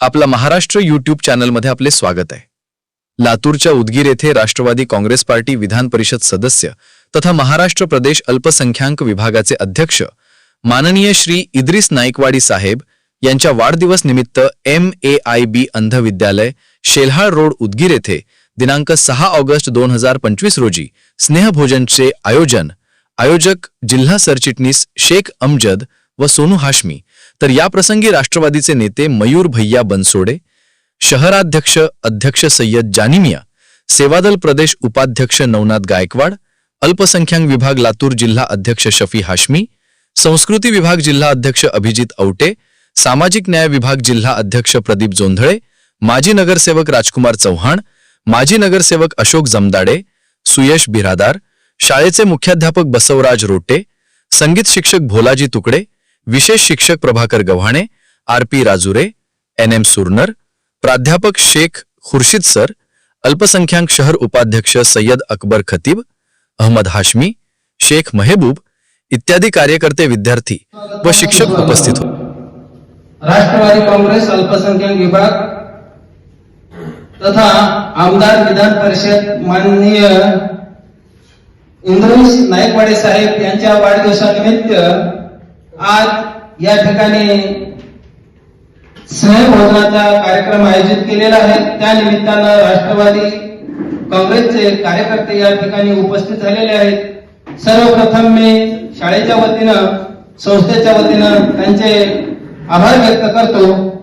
आपला महाराष्ट्र यूट्यूब चॅनलमध्ये आपले स्वागत आहे. लातूरच्या उदगीर येथे राष्ट्रवादी काँग्रेस पार्टी विधान परिषद सदस्य तथा महाराष्ट्र प्रदेश अल्पसंख्याक विभागाचे अध्यक्ष माननीय श्री इद्रिस नाईकवाडी साहेब यांच्या वाढदिवस निमित्त एम ए आय बी अंध विद्यालय शेल्हाळ रोड उदगीर येथे दिनांक सहा ऑगस्ट दोन हजार पंचवीस रोजी स्नेहभोजनचे आयोजन आयोजक जिल्हा सरचिटणीस शेख अमजद व सोनू हाशमी तर या प्रसंगी राष्ट्रवादीचे नेते मयूर भैया बनसोडे शहराध्यक्ष अध्यक्ष सय्यद जानिमिया सेवादल प्रदेश उपाध्यक्ष नवनाथ गायकवाड अल्पसंख्याक विभाग लातूर जिल्हा अध्यक्ष शफी हाशमी संस्कृती विभाग जिल्हा अध्यक्ष अभिजित औटे सामाजिक न्याय विभाग जिल्हा अध्यक्ष प्रदीप जोंधळे माजी नगरसेवक राजकुमार चव्हाण माजी नगरसेवक अशोक जमदाडे सुयश बिरादार शाळेचे मुख्याध्यापक बसवराज रोटे संगीत शिक्षक भोलाजी तुकडे विशेष शिक्षक Prabhakar Gavhane R P Rajure N M Surnar प्राध्यापक शेख खुर्शीद सर अल्पसंख्याक शहर उपाध्यक्ष सय्यद अकबर खतीब अहमद हाशमी शेख महेबूब इत्यादी कार्यकर्ते विद्यार्थी व शिक्षक उपस्थित होते. राष्ट्रवादी काँग्रेस अल्पसंख्याक विभाग तथा आमदार विधान परिषद माननीय इंद्रेश नायकवाडे साहेब यांच्या वाढदिवसानिमित्त आज या ठिकाणी स्नेहभोजनाचा कार्यक्रम आयोजित केलेला आहे. त्या निमित्तानं राष्ट्रवादी काँग्रेसचे कार्यकर्ते या ठिकाणी उपस्थित झालेले आहेत. सर्वप्रथम मी शाळेच्या वतीनं संस्थेच्या वतीनं त्यांचे आभार व्यक्त करतो.